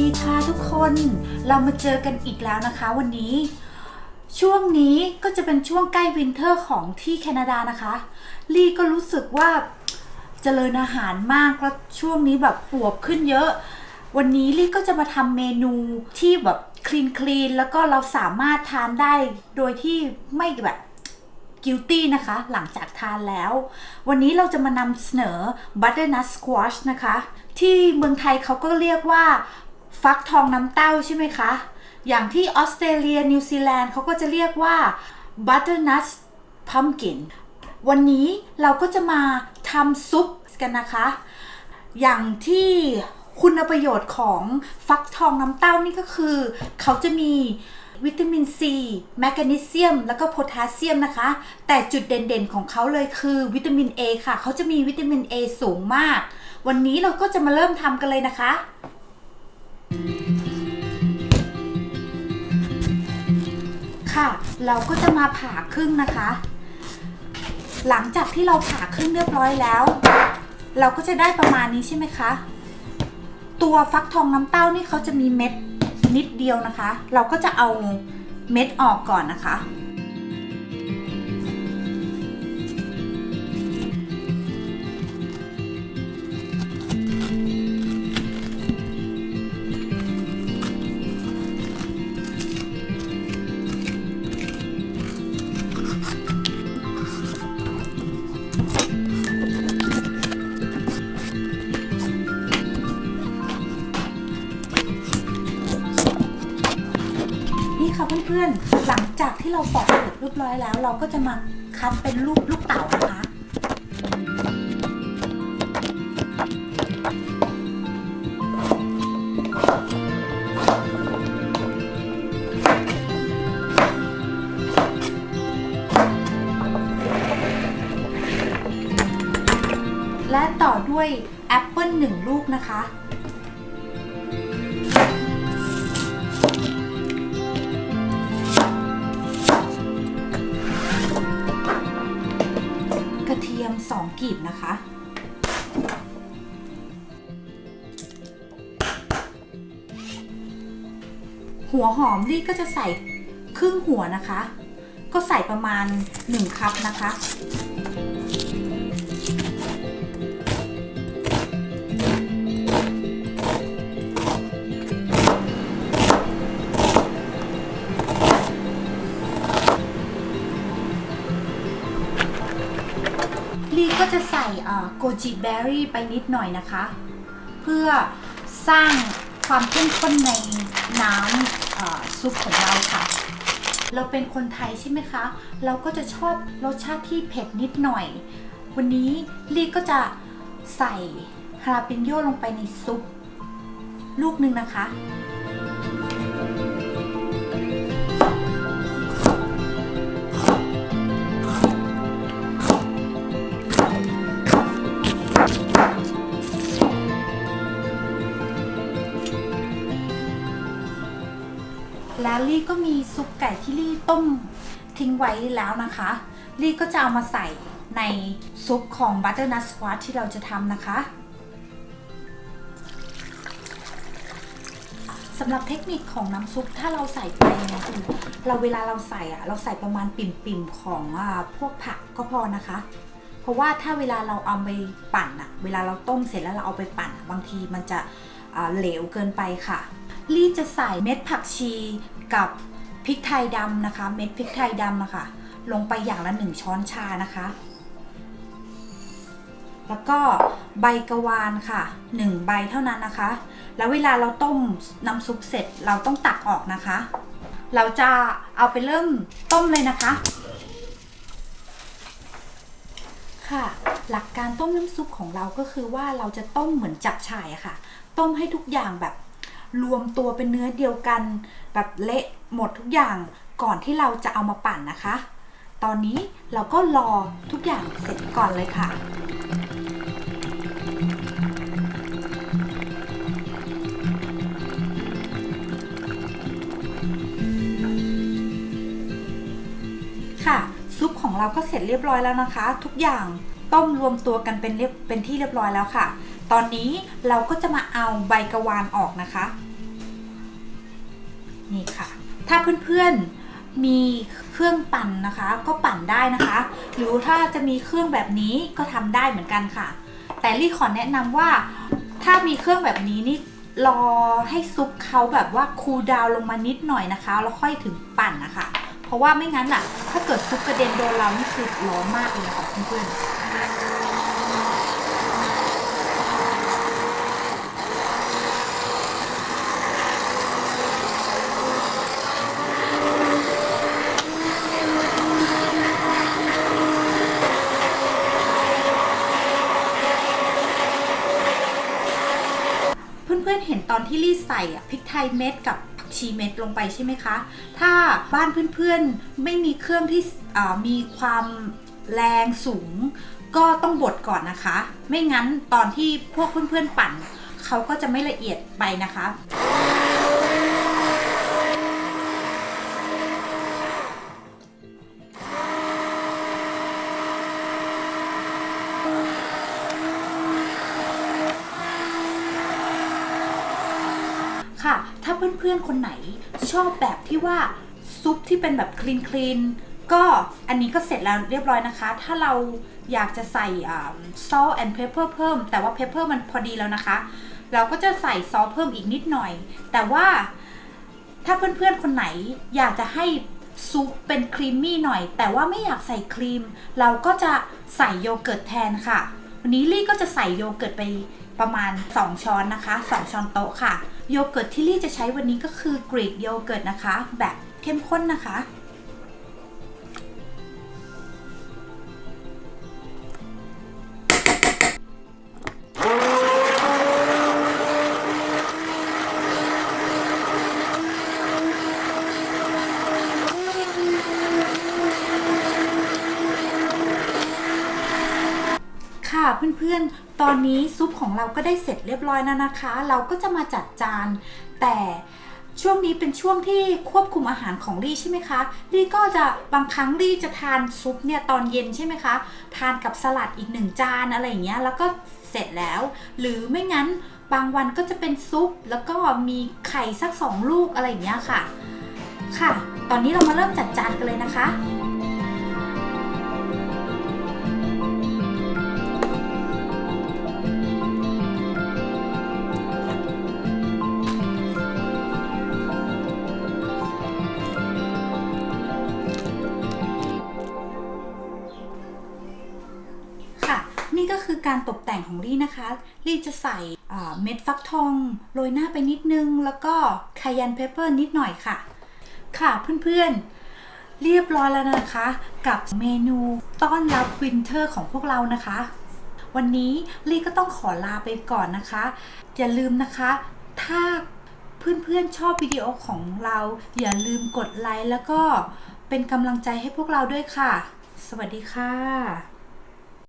ดีค่ะทุกคนเรามาเจอกันอีกแล้วนะคะวันนี้ ช่วงนี้ก็จะเป็นช่วงใกล้วินเทอร์ของที่แคนาดานะคะ ลี่ก็รู้สึกว่าเจริญอาหารมากแล้วช่วงนี้แบบปวบขึ้นเยอะ วันนี้ลี่ก็จะมาทำเมนูที่แบบคลีนคลีนแล้วก็เราสามารถทานได้โดยที่ไม่แบบ guilty นะคะหลังจากทานแล้ว วันนี้เราจะมานำเสนอ butternut squash นะคะ ที่เมืองไทยเขาก็เรียกว่า ฟักทองน้ำเต้าใช่ไหมคะ อย่างที่ออสเตรเลียนิวซีแลนด์เขาก็จะเรียกว่า butternut pumpkin วันนี้เราก็จะมาทำซุปกันนะคะ อย่างที่คุณประโยชน์ของฟักทองน้ำเต้านี่ก็คือ เขาจะมีวิตามินซีแมกนีเซียม แล้วก็โพแทสเซียมนะคะ แต่จุดเด่นๆของเขาเลยคือวิตามิน A ค่ะ เขาจะมีวิตามิน A สูงมาก วันนี้เราก็จะมาเริ่มทำกันเลยนะคะ ค่ะ เราก็จะมาผ่าครึ่งนะคะ หลังจากที่เราผ่าครึ่งเรียบร้อยแล้ว เราก็จะได้ประมาณนี้ใช่ไหมคะ ตัวฟักทองน้ำเต้านี่เขาจะมีเม็ดนิดเดียวนะคะ เราก็จะเอาเม็ดออกก่อนนะคะ เพื่อนๆ หลังจากที่เราปอกเปลือกเรียบร้อยแล้ว เราก็จะมาคัดเป็นลูกลูกเต๋านะคะ กีบนะคะ หัวหอมลี่ก็จะใส่ครึ่งหัวนะคะ ก็ใส่ประมาณ 1 คัพนะคะ ลี่ก็จะใส่โกจิเบอร์รี่ไปนิดหน่อยนะคะ เพื่อสร้างความเข้มข้นในน้ำซุปของเราค่ะ เราเป็นคนไทยใช่ไหมคะ เราก็จะชอบรสชาติที่เผ็ดนิดหน่อย วันนี้ลี่ก็จะใส่ฮาราเปนโยลงไปในซุป ลูกหนึ่งนะคะ ไก่ที่ลี่ต้มทิ้งไว้แล้วนะคะลี่ก็จะเอามาใส่ในซุปของบัตเตอร์นัทสควอชที่เราจะทำนะคะสำหรับเทคนิคของน้ำซุปถ้าเราใส่ไปเนี่ยคือเราเวลาเราใส่อะเราใส่ประมาณปิ่มๆของอพวกผักก็พอนะคะ เพราะว่าถ้าเวลาเราเอาไปปั่นอะเวลาเราต้มเสร็จแล้วเราเอาไปปั่นบางทีมันจะเหลวเกินไปค่ะลี่จะใส่เม็ดผักชีกับ พริกไทยดำนะคะ เม็ดพริกไทยดำนะคะลงไปอย่างละหนึ่งช้อนชานะคะ แล้วก็ใบกะวานค่ะหนึ่งใบเท่านั้นนะคะ แล้วเวลาเราต้มน้ำซุปเสร็จเราต้องตักออกนะคะ เราจะเอาไปเริ่มต้มเลยนะคะ ค่ะ หลักการต้มน้ำซุปของเราก็คือว่าเราจะต้มเหมือนจับฉ่ายค่ะ ต้มให้ทุกอย่างแบบ รวมตัวเป็นเนื้อเดียวกัน แบบเละหมดทุกอย่างก่อนที่เราจะเอามาปั่นนะคะ ตอนนี้เราก็รอทุกอย่างเสร็จก่อนเลยค่ะค่ะซุปของเราก็เสร็จเรียบร้อยแล้วนะคะ ทุกอย่างต้มรวมตัวกันเป็นเรียบเป็นที่เรียบร้อยแล้วค่ะ ตอนนี้เราก็จะมาเอาใบกระวานออกนะคะ นี่ค่ะ ถ้าเพื่อนๆมีเครื่องปั่นนะคะ ก็ปั่นได้นะคะ หรือถ้าจะมีเครื่องแบบนี้ก็ทำได้เหมือนกันค่ะ แต่ลี่ขอแนะนำว่าถ้ามีเครื่องแบบนี้นี่รอให้ซุปเขาแบบว่าคูลดาวลงมานิดหน่อยนะคะ แล้วค่อยถึงปั่นนะคะ เพราะว่าไม่งั้นอะถ้าเกิดซุปกระเด็นโดนเรานี่คือร้อนมากเลยนะคะเพื่อนๆ เพื่อนๆเห็นตอนที่ลี่ใส่พริกไทยเม็ดกับผักชีเม็ดลงไปใช่ไหมคะ ถ้าบ้านเพื่อนๆไม่มีเครื่องที่มีความแรงสูง ก็ต้องบดก่อนนะคะ ไม่งั้นตอนที่พวกเพื่อนๆปั่น เขาก็จะไม่ละเอียดไปนะคะ ค่ะ ถ้าเพื่อนๆคนไหนชอบแบบที่ว่าซุปที่เป็นแบบคลีนคลีนก็อันนี้ก็เสร็จแล้วเรียบร้อยนะคะ ถ้าเราอยากจะใส่ซอสแอนด์เพปเปอร์เพิ่ม แต่ว่าเพปเปอร์มันพอดีแล้วนะคะ เราก็จะใส่ซอสเพิ่มอีกนิดหน่อย แต่ว่าถ้าเพื่อนๆคนไหนอยากจะให้ซุปเป็นครีมมี่หน่อย แต่ว่าไม่อยากใส่ครีม เราก็จะใส่โยเกิร์ตแทนค่ะ วันนี้ลี่ก็จะใส่โยเกิร์ตไปประมาณ 2 ช้อนนะคะ 2 ช้อนโต๊ะค่ะ โยเกิร์ตที่ลี่จะใช้วันนี้ก็คือกรีกโยเกิร์ตนะคะ แบบเข้มข้นนะคะ เพื่อนๆ ตอนนี้ซุปของเราก็ได้เสร็จเรียบร้อยแล้วนะคะ เราก็จะมาจัดจาน แต่ช่วงนี้เป็นช่วงที่ควบคุมอาหารของลี่ใช่ไหมคะลี่ก็จะบางครั้งลี่จะทานซุปเนี่ยตอนเย็นใช่ไหมคะ ทานกับสลัดอีกหนึ่งจานอะไรอย่างเงี้ย แล้วก็เสร็จแล้ว หรือไม่งั้นบางวันก็จะเป็นซุป แล้วก็มีไข่สักสองลูกอะไรอย่างเงี้ยค่ะ ค่ะ ตอนนี้เรามาเริ่มจัดจานกันเลยนะคะ นี่ก็คือการตกแต่งของลี่นะคะ ลี่จะใส่เม็ดฟักทองโรยหน้าไปนิดนึง แล้วก็คายันเพปเปอร์นิดหน่อยค่ะ ค่ะเพื่อนๆ เรียบร้อยแล้วนะคะ กับเมนูต้อนรับวินเทอร์ของพวกเรานะคะ วันนี้ลี่ก็ต้องขอลาไปก่อนนะคะ อย่าลืมนะคะ ถ้าเพื่อนๆชอบวิดีโอของเรา อย่าลืมกดไลค์แล้วก็เป็นกำลังใจให้พวกเราด้วยค่ะ สวัสดีค่ะ